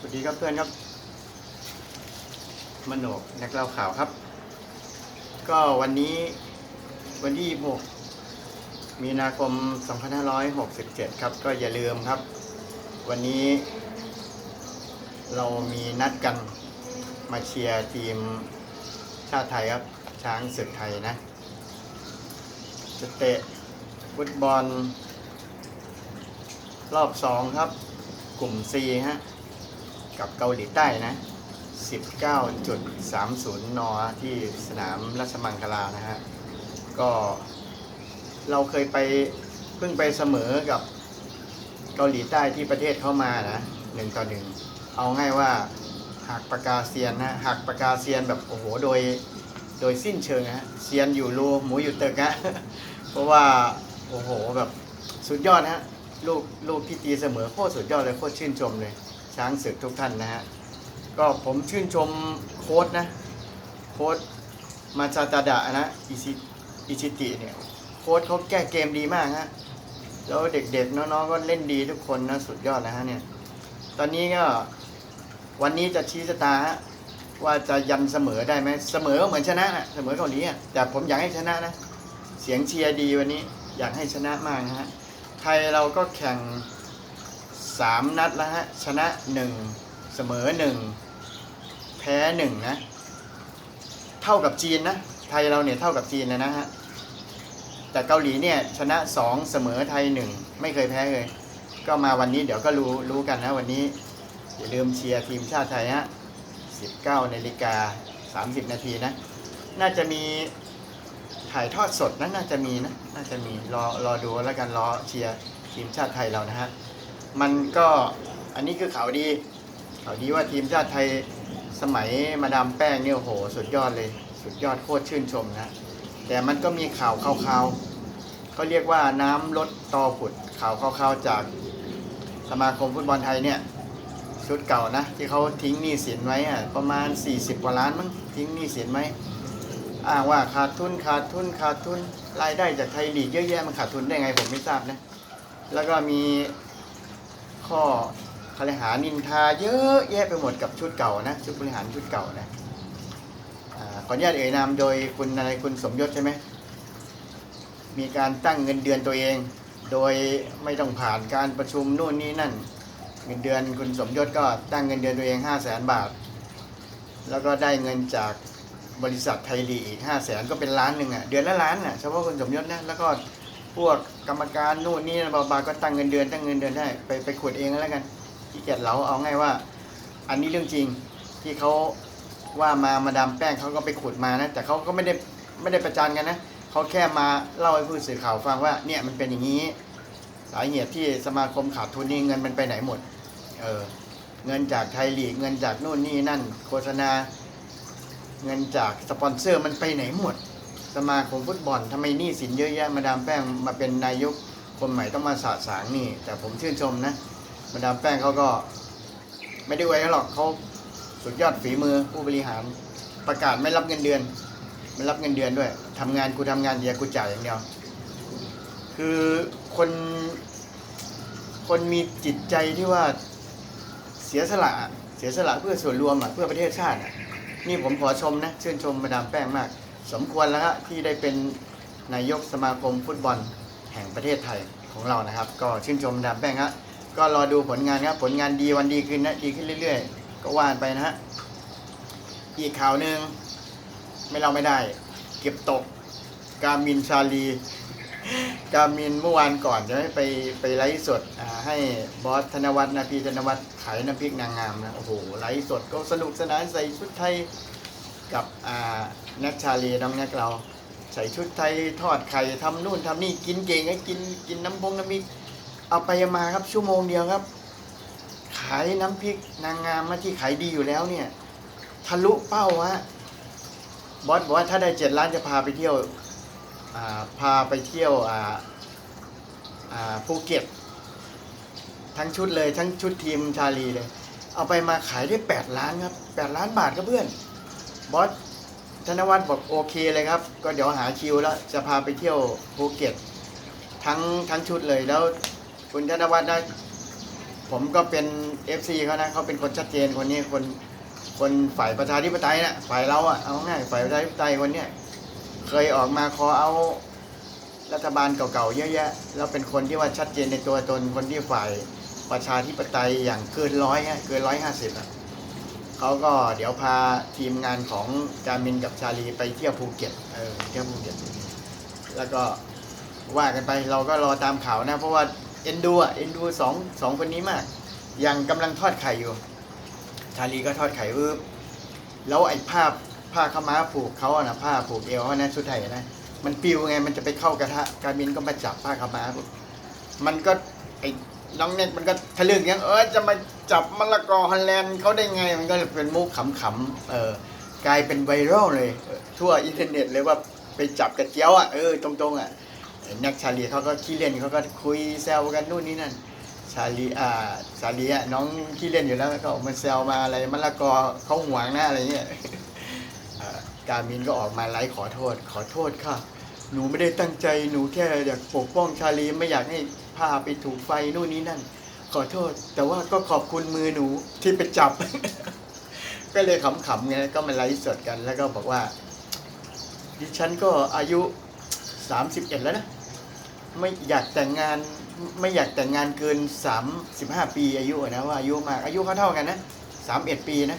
สวัสดีครับเพื่อนครับ มโนกนักเล่าข่าวครับ ก็วันนี้วันที่6มีนาคม 2567 ครับ ก็อย่าลืมครับ วันนี้เรามีนัดกันมาเชียร์ทีมชาติไทยครับ ช้างศึกไทยนะ จะเตะฟุตบอล รอบสองครับ กลุ่ม C ฮะ กับเกาหลีใต้นะ 19.30 น ที่สนามราชมังคลานะฮะ ก็เราเคยไปเพิ่งไปเสมอกับเกาหลีใต้ที่ประเทศเข้ามานะหนึ่งต่อหนึ่ง เอาง่ายว่าหักปากกาเซียนนะหักปากกาเซียนแบบโอ้โหโดยโดยสิ้นเชิงนะฮะเซียนอยู่รูหมูอยู่ตึกฮะเพราะว่าโอ้โหแบบสุดยอดนะฮะลูกลูกที่ตีเสมอโคตรสุดยอดเลยโคตรชื่นชมเลย ช้างศึกทุกท่านนะฮะ ก็ผมชื่นชมโค้ดนะ โค้ดมาซาตาดะนะอิชิอิชิติเนี่ย โค้ดเขาแก้เกมดีมากฮะ แล้วเด็กๆ น้องๆ ก็เล่นดีทุกคนนะ สุดยอดนะฮะเนี่ย ตอนนี้ก็วันนี้จะชี้ชะตาฮะว่าจะยันเสมอได้ไหมเสมอก็เหมือนชนะนะเสมอเกาหลีอะแต่ผมอยากให้ชนะนะ เสียงเชียร์ดีวันนี้อยากให้ชนะมากนะฮะไทยเราก็แข่ง สามนัดแล้วฮะ ชนะหนึ่งเสมอหนึ่งแพ้หนึ่งนะ เท่ากับจีนนะ ไทยเราเนี่ยเท่ากับจีนนะนะฮะ แต่เกาหลีเนี่ยชนะสองเสมอไทยหนึ่งไม่เคยแพ้เลย ก็มาวันนี้เดี๋ยวก็รู้รู้กันนะวันนี้ อย่าลืมเชียร์ทีมชาติไทยฮะ 19นาฬิกา 30 นาทีนะ น่าจะมีถ่ายทอดสดนะน่าจะมีนะ น่าจะมีรอรอดูแล้วกันรอเชียร์ทีมชาติไทยเรานะฮะ มันก็อันนี้คือข่าวดีข่าวดีว่าทีมชาติไทยสมัยมาดามแป้งเนี่ยโหสุดยอดเลย สุดยอดโคตรชื่นชมนะ แต่มันก็มีข่าวข่าวเขาเรียกว่าน้ำลดตอผุดข่าวข่าวจากสมาคมฟุตบอลไทยเนี่ยชุดเก่านะ ที่เขาทิ้งหนี้สินไว้อะประมาณ 40 กว่าล้านมั้งทิ้งหนี้สินไว้อ้างว่าขาดทุนขาดทุนขาดทุนรายได้จากไทยลีกเยอะแยะมันขาดทุนได้ไงผมไม่ทราบนะแล้วก็มี ข้อคารหานินทาเยอะแยะไปหมดกับชุดเก่านะชุดบริหารชุดเก่านะขออนุญาตเอ่ยนามโดยคุณอะไรคุณสมยศใช่ไหมมีการตั้งเงินเดือนตัวเอง โดยไม่ต้องผ่านการประชุมนู่นนี่นั่น เงินเดือนคุณสมยศก็ตั้งเงินเดือนตัวเอง 5 0 0แสนบาท แล้วก็ได้เงินจากบริษัทไทยลีอีก5 0 0แสนก็เป็นล้านหนึ่งอะเดือนละล้านอะเฉพาะคุณสมยศนะแล้วก็ พวกกรรมการนู่นนี่บาบาก็ตั้งเงินเดือนตั้งเงินเดือนได้ไปไปขุดเองแล้วกันที่เกียจเหลาเอาง่ายว่า อันนี้เรื่องจริงที่เขาว่ามามาดามแป้งเขาก็ไปขุดมานะ แต่เขาก็ไม่ได้ไม่ได้ประจานกันนะเขาแค่มาเล่าให้ผู้สื่อข่าวฟังว่าเนี่ยมันเป็นอย่างนี้สาเหตุที่สมาคมขาดทุนนี่เงินมันไปไหนหมด เออเงินจากไทยลีกเงินจากนู่นนี่นั่น โฆษณา เงินจากสปอนเซอร์มันไปไหนหมด สมาคมฟุตบอลทำไมหนี้สินเยอะแยะมาดามแป้งมาเป็นนายกคนใหม่ต้องมาสาสางนี่ แต่ผมชื่นชมนะมาดามแป้งเขาก็ ไม่ได้ไว้หรอกเขาสุดยอดฝีมือผู้บริหาร ประกาศไม่รับเงินเดือน ไม่รับเงินเดือนด้วยทำงานกูทำงานเดียวกูจ่ายอย่างเดียว คือคนคนมีจิตใจที่ว่าเสียสละเสียสละเพื่อส่วนรวมอะเพื่อประเทศชาติอะนี่ผมขอชมนะชื่นชมมาดามแป้งมาก สมควรแล้วฮะที่ได้เป็นนายกสมาคมฟุตบอลแห่งประเทศไทยของเรานะครับ ก็ชื่นชมดามแป้งฮะก็รอดูผลงานครับผลงานดีวันดีขึ้นนะดีขึ้นเรื่อย ๆ ก็ว่านไปนะฮะอีกข่าวหนึ่งไม่เราไม่ได้ เก็บตกกามินชาลีกามินเมื่อวานก่อนจะไปไปไลฟ์สดให้บอสธนวัฒน์นะพี่ธนวัฒน์ขายน้ำพริกนางงามนะโอ้โหไลฟ์สดก็สนุกสนานใส่ชุดไทย กับแน็กชาลีน้องแน็กเราใส่ชุดไทยทอดไข่ทำนู่นทำนี่กินเก่งไอ้กินกินน้ำพงน้ำพริกเอาไปมาครับชั่วโมงเดียวครับ ขายน้ำพริกนางงามมาที่ขายดีอยู่แล้วเนี่ย ทะลุเป้าฮะบอสบอกว่าถ้าได้เจ็ดล้านจะพาไปเที่ยวาพาไปเที่ยวภูเก็ตทั้งชุดเลยทั้งชุดทีมชาลีเลย เอาไปมาขายได้ 8 ล้านครับ 8 ล้านบาทครับเพื่อน บอสธนวัฒน์บอกโอเคเลยครับ ก็เดี๋ยวหาคิวแล้วจะพาไปเที่ยวภูเก็ต ทั้งทั้งชุดเลยแล้วคุณธนวัฒน์ได้ผมก็เป็น FC เขานะเขาเป็นคนชัดเจนคนนี้คนคนฝ่ายประชาธิปไตยนะฝ่ายเราอะเอาง่ายฝ่ายประชาธิปไตยคนเนี้ยเคยออกมาขอเอารัฐบาลเก่าๆเยอะแยะแล้วเป็นคนที่ว่าชัดเจนในตัวตนคนที่ฝ่ายประชาธิปไตยอย่างเกินร้อยฮะเกินร้อยห้าสิบอะ เขาก็เดี๋ยวพาทีมงานของจามินกับชาลีไปเที่ยวภูเก็ตเออเที่ยวภูเก็ตแล้วก็ว่ากันไปเราก็รอตามข่าวนะ เพราะว่าเอ็นดูอะเอ็นดูสองสองคนนี้มาก ยังกำลังทอดไข่อยู่ ชาลีก็ทอดไข่ปึ๊บแล้วไอ้ผ้าผ้าขม้าผูกเขาอะนะผ้าผูกเอวเขานะชุดไทยนะมันปิวไงมันจะไปเข้ากระทะการบินก็มาจับผ้าขม้ามันก็ไอ้ น้องเน็กมันก็ทะลึ่งยังเออจะมาจับมะละกอฮอลแลนด์เขาได้ไงมันก็เป็นมุกขำๆเออกลายเป็นไวรัลเลยทั่วอินเทอร์เน็ตเลยว่าไปจับกระเจียวอะเออตรงๆอะน็กชาลีเขาก็ขี้เล่นเขาก็คุยแซวกันนู่นนี่นั่นชาลีอ่าชาลีอะน้องขี้เล่นอยู่แล้วก็ออกมาแซวมาอะไรมะละกอเขาหวงหน้าอะไรเงี้ยกามินก็ออกมาไลฟ์ขอโทษ ขอโทษค่ะ หนูไม่ได้ตั้งใจหนูแค่อยากปกป้องชาลีไม่อยากให้ พาไปถูกไฟนู่นนี่นั่น ขอโทษ แต่ว่าก็ขอบคุณมือหนูที่ไปจับ ก็เลยขำๆไงก็มาไลฟ์สดกันแล้วก็บอกว่า ดิฉันก็อายุ 31 แล้วนะ ไม่อยากแต่งงานไม่อยากแต่งงานเกิน 35 ปีอายุนะว่าอายุมากอายุเขาเท่ากันนะ31 ปีนะ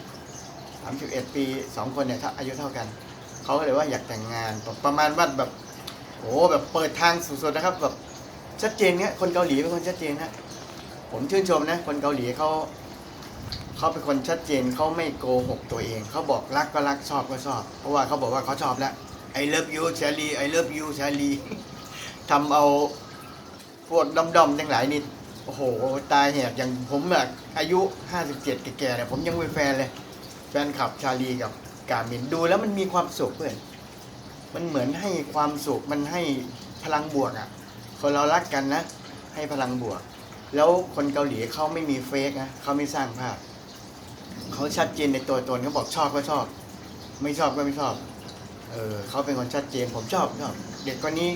31 ปีสองคนเนี่ยถ้าอายุเท่ากันเขาเลยว่าอยากแต่งงานประมาณว่าแบบโอ้แบบเปิดทางสุดๆนะครับแบบ ชัดเจนเนี่ยคนเกาหลีเป็นคนชัดเจนนะผมชื่นชมนะ คนเกาหลีเขาเขาเป็นคนชัดเจนเขาไม่โกหกตัวเองเขาบอกรักก็รักชอบก็ชอบ เพราะว่าเขาบอกว่าเขาชอบแล้ว I love you ชาลี I love you ชาลีทำเอาพวกดอมๆทั้งหลายนี่โอ้โห ตายแหกอย่างผมอะอายุ 57 แก่ๆเนี่ยผมยังเป็นแฟนเลย แฟนคลับชาลีกับกามินดูแล้วมันมีความสุขเพื่อนมันเหมือนให้ความสุขมันให้พลังบวกอะ่ะ คนเรารักกันนะ ให้พลังบวก แล้วคนเกาหลีเขาไม่มีเฟกนะเขาไม่สร้างภาพเขาชัดเจนในตัวตนเขาบอกชอบก็ชอบ ไม่ชอบก็ไม่ชอบ เออเขาเป็นคนชัดเจนผมชอบชอบเด็กคนนี้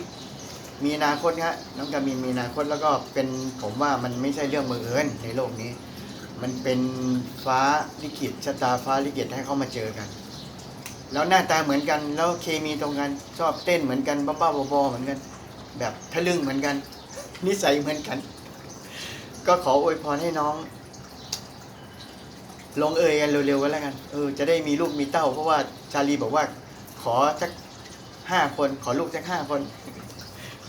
มีอนาคตฮะน้องกามินมีอนาคตแล้วก็เป็นผมว่ามันไม่ใช่เรื่องบังเอิญในโลกนี้ มันเป็นฟ้าลิขิตชะตาฟ้าลิขิตให้เขามาเจอกัน แล้วหน้าตาเหมือนกัน แล้วเคมีตรงกันชอบเต้นเหมือนกันบ้าๆบอๆเหมือนกัน แบบทะลึ่งเหมือนกัน นิสัยเหมือนกัน ก็ขออวยพรให้น้อง ลงเอยกันเร็วๆกันแล้วกันเออจะได้มีลูกมีเต้า เพราะว่าชาลีบอกว่า ขอสักห้าคนขอลูกสักห้าคน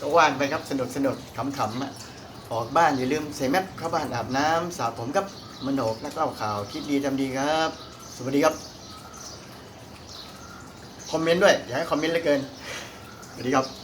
ก็ว่านไปครับสนุกสนุกขำๆอะออกบ้านอย่าลืมใส่แมสเข้าบ้านอาบน้ำสระผมกับมโนกแล้วก็ข่าวคิดดีทำดีครับ สวัสดีครับ คอมเมนต์ด้วย อย่าให้คอมเมนต์เลยเกิน สวัสดีครับ